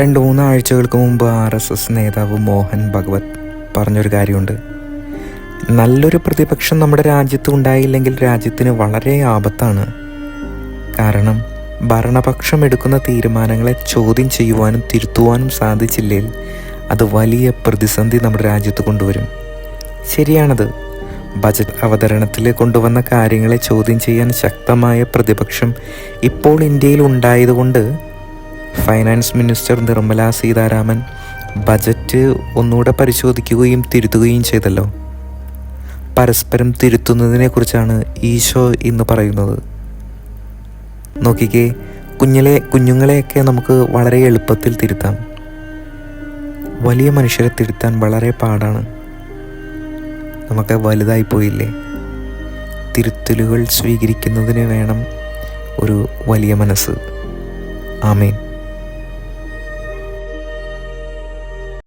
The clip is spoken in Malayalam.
രണ്ട് മൂന്നാഴ്ചകൾക്ക് മുമ്പ് ആർ എസ് എസ് നേതാവ് മോഹൻ ഭഗവത് പറഞ്ഞൊരു കാര്യമുണ്ട്. നല്ലൊരു പ്രതിപക്ഷം നമ്മുടെ രാജ്യത്ത് ഉണ്ടായില്ലെങ്കിൽ രാജ്യത്തിന് വളരെ ആപത്താണ്. കാരണം ഭരണപക്ഷം എടുക്കുന്ന തീരുമാനങ്ങളെ ചോദ്യം ചെയ്യുവാനും തിരുത്തുവാനും സാധിച്ചില്ലെങ്കിൽ അത് വലിയ പ്രതിസന്ധി നമ്മുടെ രാജ്യത്ത് കൊണ്ടുവരും. ശരിയാണത്. ബജറ്റ് അവതരണത്തിൽ കൊണ്ടുവന്ന കാര്യങ്ങളെ ചോദ്യം ചെയ്യാൻ ശക്തമായ പ്രതിപക്ഷം ഇപ്പോൾ ഇന്ത്യയിൽ ഉണ്ടായതുകൊണ്ട് finance minister Nirmala Sitharaman budget ഒന്നുകൂടെ പരിശോധിക്കുകയും തിരുത്തുകയും ചെയ്തല്ലോ. പരസ്പരം തിരുത്തുന്നതിനെക്കുറിച്ചാണ് ഈശോ ഇന്ന് പറയുന്നത്. നോക്കിക്കേ കുഞ്ഞിലെ കുഞ്ഞുങ്ങളെയൊക്കെ നമുക്ക് വളരെ എളുപ്പത്തിൽ തിരുത്താം. വലിയ മനുഷ്യരെ തിരുത്താൻ വളരെ പാടാണ്. നമുക്ക് വലുതായി പോയില്ലേ? തിരുത്തലുകൾ സ്വീകരിക്കുന്നതിന് വേണം ഒരു വലിയ മനസ്സ്. ആമേൻ.